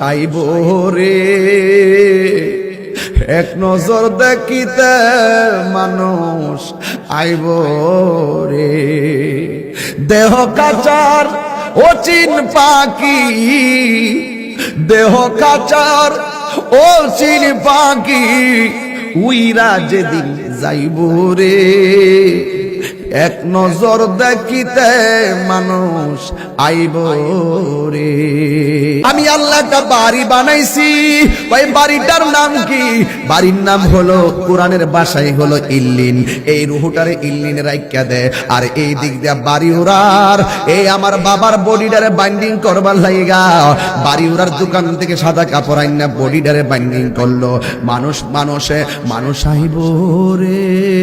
আইব রে। এক নজর দেখিতে মানুষ আইব রে। দেহ কাচার ও চিন পাকি দেহ কাচার ও চিন পাকি উইরা যেদিন যাইব রে। এক নজর দেখিতে মানুষ আইব রে। আমি আল্লাহ একটা বাড়ি বানাইছি। ওই বাড়িটার নাম কি? বাড়ির নাম হলো, কোরআনের বাসাই হলো ইল্লিন। এই রুহুটারে ইল্লিন রাইকা দে। আর এই দিক দিয়া বাড়ি উড়ার। এই আমার বাবার বডিটারে বাইন্ডিং করবার লাইগা। বাড়ি উড়ার দোকান থেকে সাদা কাপড় আইনা বডিটারে বাইন্ডিং করল। মানুষ মানুষে, মানুষ আইব রে।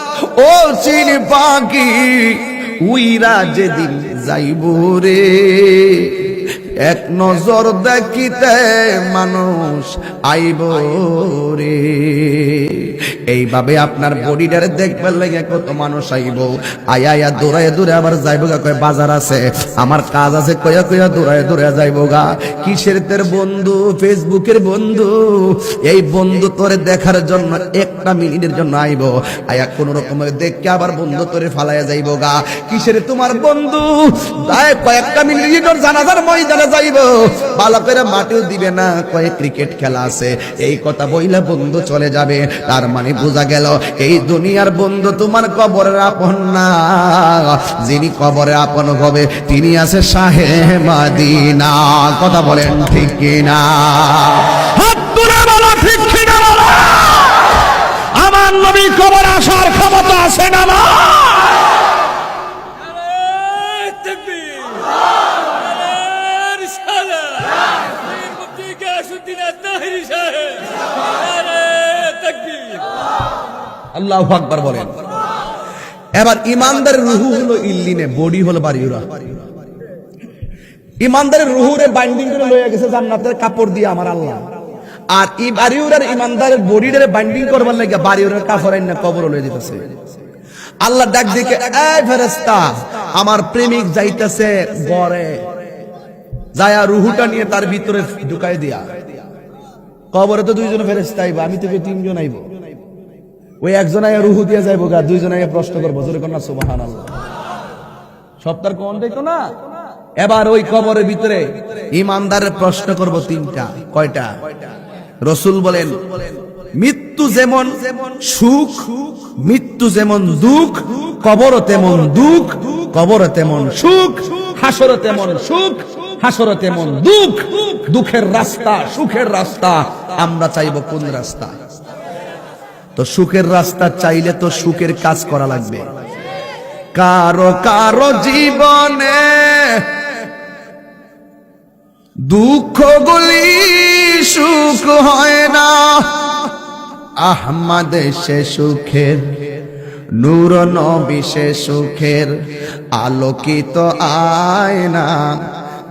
ও চিন পাকি উইরা যেদিন যাইব রে। এক নজর দেখিতে মানুষ আইব রে। এইভাবে আপনার বডিটারে দেখবার লাগে কত মানুষ আইব। আয়া আয়া দৌড়ায় দূরে আবার যাইব গা, কয় বাজার আছে। আমার কাজ আছে কয়া কয়া, দৌড়ায় দৌড়ে যাইব গা। কিসের তের বন্ধু? ফেসবুকের বন্ধু। এই বন্ধু তোরে দেখার জন্য একটা মিনিটের জন্য আইব। আয়া কোন রকমের দেখকে আবার বন্ধু তোরে ফালাইয়া যাইব গা। কিসের তোমার বন্ধু? তাই কয়েকটা মিনিটের জানাজার ময়দানে যাইব। ভালো করে মাটিও দিবে না কয়েক ক্রিকেট খেলা আছে। এই কথা বইলে বন্ধু চলে যাবে। তার মানে বোঝা গেল, এই দুনিয়ার বন্ধু তোমার কবরের আপন না। যিনি কবরে আপন হবে, তিনি আছে শাহে মাদিনা। কথা বলেন ঠিক কিনা? আমার নবী কবর আসার ক্ষমতা আছে না আল্লাহ আকবার বলেন। এবার ইমানদারের রুহু হলো ইল্লিনে, বডি হলো বাড়িউরা ইমানদারের রুহুরে বাইন্ডিং করে লয়ে গেছে জান্নাতের কাপড় দিয়ে আমার আল্লাহ। আর ই বাড়িউরার ইমানদারের বাইন্ডিং করবার লাগে বাড়িউরার কবর লয়ে দিতেছে। আল্লাহ ডাক দিকে এই ফেরেশতা, আমার প্রেমিক যাইতেছে গড়ে। যায়া রুহুটা নিয়ে তার ভিতরে ঢুকাই দিয়া। কবরে তো দুইজন ফেরেশতা আইবা, আমি তোকে তিনজন আইব। ওই একজন আয়া রুহু দিয়ে যাইব গা, দুইজন আয়া প্রশ্ন করব, জোরে কন্যা সুবাহান সপ্তাহ কোন, দেখো না? এবার ওই কবরের ভিতরে ইমানদারের প্রশ্ন করব তিনটা, কয়টা? রসুল বলেন, মৃত্যু যেমন সুখ, মৃত্যু যেমন দুঃখ কবর তেমন দুঃখ কবর তেমন সুখ হাসর তেমন সুখ হাসর তেমন দুঃখ, দুঃখের রাস্তা, সুখের রাস্তা, আমরা চাইব কোন রাস্তা? তো সুখের রাস্তা চাইলে তো সুখের কাজ করা লাগবে। কারও কারও জীবনে দুঃখগুলি সুখ হয় না। আহমদ সে সুখের, নূর নবী সুখের, আলোকিত আয়না,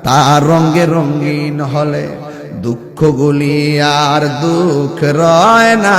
তার রঙে রঙিন হলে দুঃখগুলি আর দুঃখ রয় না।